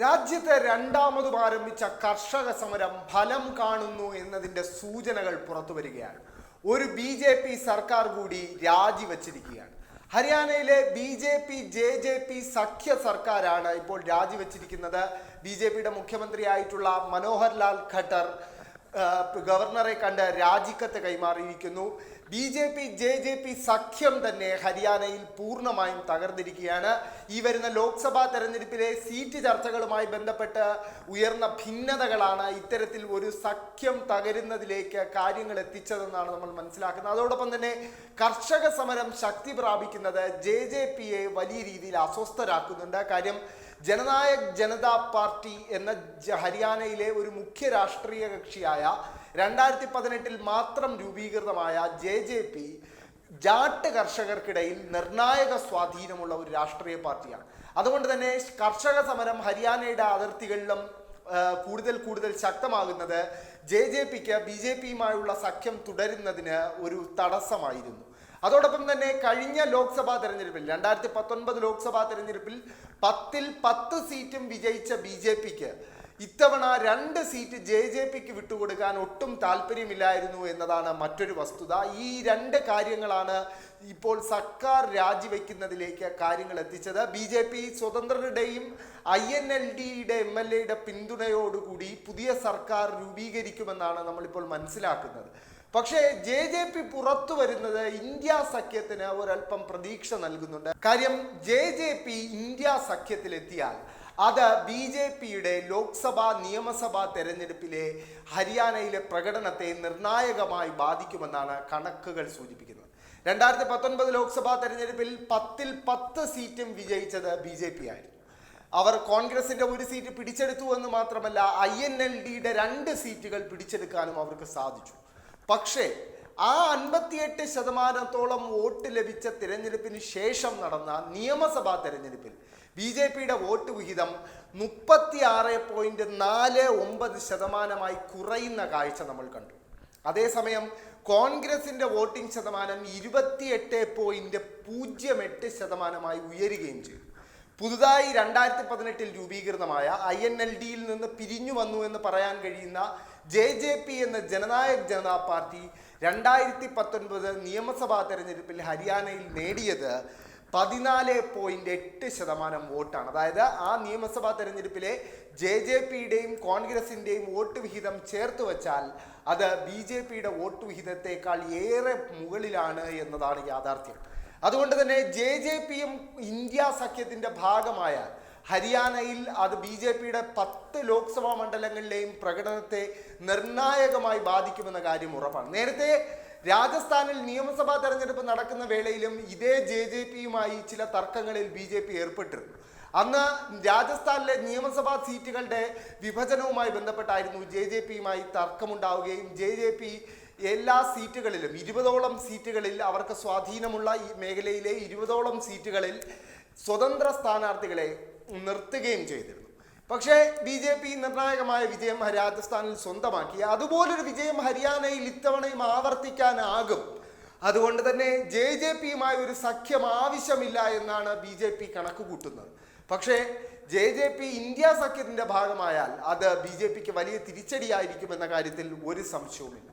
രാജ്യത്തെ രണ്ടാമതും ആരംഭിച്ച കർഷക സമരം ഫലം കാണുന്നു എന്നതിന്റെ സൂചനകൾ പുറത്തു വരികയാണ്. ഒരു ബി ജെ പി സർക്കാർ കൂടി രാജിവെച്ചിരിക്കുകയാണ്. ഹരിയാനയിലെ B J P J J P സഖ്യ സർക്കാരാണ് ഇപ്പോൾ രാജിവെച്ചിരിക്കുന്നത്. ബി ജെ പിയുടെ മുഖ്യമന്ത്രിയായിട്ടുള്ള മനോഹർ ലാൽ ഖട്ടർ ഗവർണറെ കണ്ട് രാജിക്കത്ത് കൈമാറിയിരിക്കുന്നു. B J P J J P സഖ്യം തന്നെ ഹരിയാനയിൽ പൂർണമായും തകർന്നിരിക്കുകയാണ്. ഈ വരുന്ന ലോക്സഭാ തെരഞ്ഞെടുപ്പിലെ സീറ്റ് ചർച്ചകളുമായി ബന്ധപ്പെട്ട് ഉയർന്ന ഭിന്നതകളാണ് ഇത്തരത്തിൽ ഒരു സഖ്യം തകരുന്നതിലേക്ക് കാര്യങ്ങൾ എത്തിച്ചതെന്നാണ് നമ്മൾ മനസ്സിലാക്കുന്നത്. അതോടൊപ്പം തന്നെ കർഷക സമരം ശക്തി പ്രാപിക്കുന്നത് ജെ ജെ പിയെ വലിയ രീതിയിൽ അസ്വസ്ഥരാക്കുന്നുണ്ട്. കാര്യം ജനനായക് ജനതാ പാർട്ടി എന്ന ഹരിയാനയിലെ ഒരു മുഖ്യ രാഷ്ട്രീയ കക്ഷിയായ രണ്ടായിരത്തി പതിനെട്ടിൽ മാത്രം രൂപീകൃതമായ ജെ ജെ പി ജാട്ട് കർഷകർക്കിടയിൽ നിർണായക സ്വാധീനമുള്ള ഒരു രാഷ്ട്രീയ പാർട്ടിയാണ്. അതുകൊണ്ട് തന്നെ കർഷക സമരം ഹരിയാനയുടെ അതിർത്തികളിലും കൂടുതൽ കൂടുതൽ ശക്തമാകുന്നത് ജെ ജെ പിക്ക് ബി ജെ പിയുമായുള്ള സഖ്യം തുടരുന്നതിന് ഒരു തടസ്സമായിരുന്നു. അതോടൊപ്പം തന്നെ കഴിഞ്ഞ ലോക്സഭാ തെരഞ്ഞെടുപ്പിൽ രണ്ടായിരത്തി പത്തൊൻപത് ലോക്സഭാ തെരഞ്ഞെടുപ്പിൽ പത്തിൽ പത്ത് സീറ്റും വിജയിച്ച ബി ജെ പിക്ക് ഇത്തവണ രണ്ട് സീറ്റ് ജെ ജെ പിക്ക് വിട്ടുകൊടുക്കാൻ ഒട്ടും താല്പര്യമില്ലായിരുന്നു എന്നതാണ് മറ്റൊരു വസ്തുത. ഈ രണ്ട് കാര്യങ്ങളാണ് ഇപ്പോൾ സർക്കാർ രാജിവെക്കുന്നതിലേക്ക് കാര്യങ്ങൾ എത്തിച്ചത്. ബി ജെ പി സ്വതന്ത്രരുടെയും ഐ എൻ എൽ ഡിയുടെ എം എൽ എയുടെ പിന്തുണയോടുകൂടി പുതിയ സർക്കാർ രൂപീകരിക്കുമെന്നാണ് നമ്മളിപ്പോൾ മനസ്സിലാക്കുന്നത്. പക്ഷേ ജെ ജെ പി പുറത്തു വരുന്നത് ഇന്ത്യ സഖ്യത്തിന് ഒരല്പം പ്രതീക്ഷ നൽകുന്നുണ്ട്. കാര്യം ജെ ജെ പി ഇന്ത്യ സഖ്യത്തിലെത്തിയാൽ അത് ബി ജെ പിയുടെ ലോക്സഭാ നിയമസഭാ തെരഞ്ഞെടുപ്പിലെ ഹരിയാനയിലെ പ്രകടനത്തെ നിർണായകമായി ബാധിക്കുമെന്നാണ് കണക്കുകൾ സൂചിപ്പിക്കുന്നത്. രണ്ടായിരത്തി പത്തൊൻപത് ലോക്സഭാ തെരഞ്ഞെടുപ്പിൽ പത്തിൽ പത്ത് സീറ്റും വിജയിച്ചത് ബി ജെ പി ആയിരുന്നു. അവർ കോൺഗ്രസിന്റെ ഒരു സീറ്റ് പിടിച്ചെടുത്തു എന്ന് മാത്രമല്ല ഐ എൻ എൽ ഡിയുടെ രണ്ട് സീറ്റുകൾ പിടിച്ചെടുക്കാനും അവർക്ക് സാധിച്ചു. പക്ഷേ ആ അൻപത്തിയെട്ട് ശതമാനത്തോളം വോട്ട് ലഭിച്ച തിരഞ്ഞെടുപ്പിന് ശേഷം നടന്ന നിയമസഭാ തിരഞ്ഞെടുപ്പിൽ ബി ജെ പിയുടെ വോട്ട് വിഹിതം മുപ്പത്തി ആറ് പോയിന്റ് നാല് ഒമ്പത് ശതമാനമായി കുറയുന്ന കാഴ്ച നമ്മൾ കണ്ടു. അതേസമയം കോൺഗ്രസിന്റെ വോട്ടിംഗ് ശതമാനം ഇരുപത്തിയെട്ട് പോയിന്റ് പൂജ്യം എട്ട് ശതമാനമായി ഉയരുകയും ചെയ്തു. പുതുതായി രണ്ടായിരത്തി പതിനെട്ടിൽ രൂപീകൃതമായ ഐ എൻ എൽ ഡിയിൽ നിന്ന് പിരിഞ്ഞു വന്നു എന്ന് പറയാൻ കഴിയുന്ന ജെ ജെ പി എന്ന ജനനായക് ജനതാ പാർട്ടി രണ്ടായിരത്തി പത്തൊൻപത് നിയമസഭാ തെരഞ്ഞെടുപ്പിൽ ഹരിയാനയിൽ നേടിയത് പതിനാല് പോയിന്റ് എട്ട് ശതമാനം വോട്ടാണ്. അതായത് ആ നിയമസഭാ തെരഞ്ഞെടുപ്പിലെ ജെ ജെ പിയുടെയും കോൺഗ്രസിന്റെയും വോട്ട് വിഹിതം ചേർത്ത് വച്ചാൽ അത് ബി ജെ പിയുടെ വോട്ട് വിഹിതത്തെക്കാൾ ഏറെ മുകളിലാണ് എന്നതാണ് യാഥാർത്ഥ്യം. അതുകൊണ്ട് തന്നെ ജെ ജെ പിയും ഇന്ത്യ സഖ്യത്തിന്റെ ഭാഗമായ ഹരിയാനയിൽ അത് ബി ജെ പിയുടെ പത്ത് ലോക്സഭാ മണ്ഡലങ്ങളിലെയും പ്രകടനത്തെ നിർണായകമായി ബാധിക്കുമെന്ന കാര്യം ഉറപ്പാണ്. നേരത്തെ രാജസ്ഥാനിൽ നിയമസഭാ തെരഞ്ഞെടുപ്പ് നടക്കുന്ന വേളയിലും ഇതേ ജെ ജെ പിയുമായി ചില തർക്കങ്ങളിൽ ബി ജെ പി ഏർപ്പെട്ടിരുന്നു. അന്ന് രാജസ്ഥാനിലെ നിയമസഭാ സീറ്റുകളുടെ വിഭജനവുമായി ബന്ധപ്പെട്ടായിരുന്നു ജെ ജെ പിയുമായി തർക്കമുണ്ടാവുകയും ജെ ജെ പി എല്ലാ സീറ്റുകളിലും ഇരുപതോളം സീറ്റുകളിൽ അവർക്ക് സ്വാധീനമുള്ള ഈ മേഖലയിലെ ഇരുപതോളം സീറ്റുകളിൽ സ്വതന്ത്ര സ്ഥാനാർത്ഥികളെ നിർത്തുകയും ചെയ്തിരുന്നു. പക്ഷേ ബി ജെ പി നിർണായകമായ വിജയം രാജസ്ഥാനിൽ സ്വന്തമാക്കി. അതുപോലൊരു വിജയം ഹരിയാനയിൽ ഇത്തവണയും ആവർത്തിക്കാനാകും. അതുകൊണ്ട് തന്നെ ജെ ജെ പിയുമായി ഒരു സഖ്യം ആവശ്യമില്ല എന്നാണ് ബി ജെ പി കണക്ക് കൂട്ടുന്നത് പക്ഷേ ജെ ജെ പി ഇന്ത്യ സഖ്യത്തിന്റെ ഭാഗമായാൽ അത് ബി ജെ പിക്ക് വലിയ തിരിച്ചടിയായിരിക്കുമെന്ന കാര്യത്തിൽ ഒരു സംശയവുമില്ല.